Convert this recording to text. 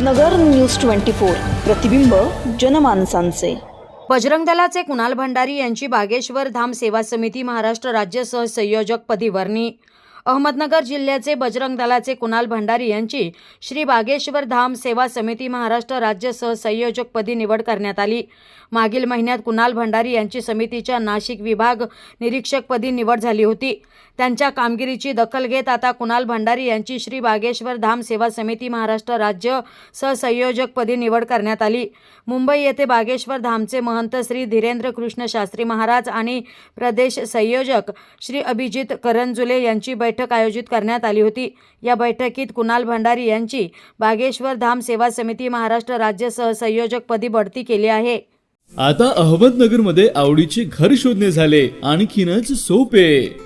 नगर news twenty four. प्रतिबिंब जनमानसांचे. बजरंग दलाचे कुणाल भंडारी यांची बागेश्वर धाम सेवा समिती महाराष्ट्र राज्य सहसंयोजकपदी वर्णी. अहमदनगर जिल्ह्याचे बजरंग दलाचे कुणाल भंडारी यांची श्री बागेश्वर धाम सेवा समिती महाराष्ट्र राज्य सहसंयोजकपदी निवड करण्यात आली. मागील महिन्यात कुणाल भंडारी यांची समितीच्या नाशिक विभाग निरीक्षकपदी निवड झाली होती. त्यांच्या कामगिरीची दखल घेत आता कुणाल भंडारी यांची श्री बागेश्वर धाम सेवा समिती महाराष्ट्र राज्य सहसंयोजकपदी निवड करण्यात आली. मुंबई येथे बागेश्वर धामचे महंत श्री धीरेंद्र कृष्ण शास्त्री महाराज आणि प्रदेश संयोजक श्री अभिजित करंजुले यांची बैठक आयोजित करण्यात आली होती. या बैठकीत कुणाल भंडारी यांची बागेश्वर धाम सेवा समिती महाराष्ट्र राज्य सहसंयोजकपदी बढती केली आहे. आता अहमदनगरमध्ये आवडीचे घर शोधणे झाले. आणखीनच सोपे.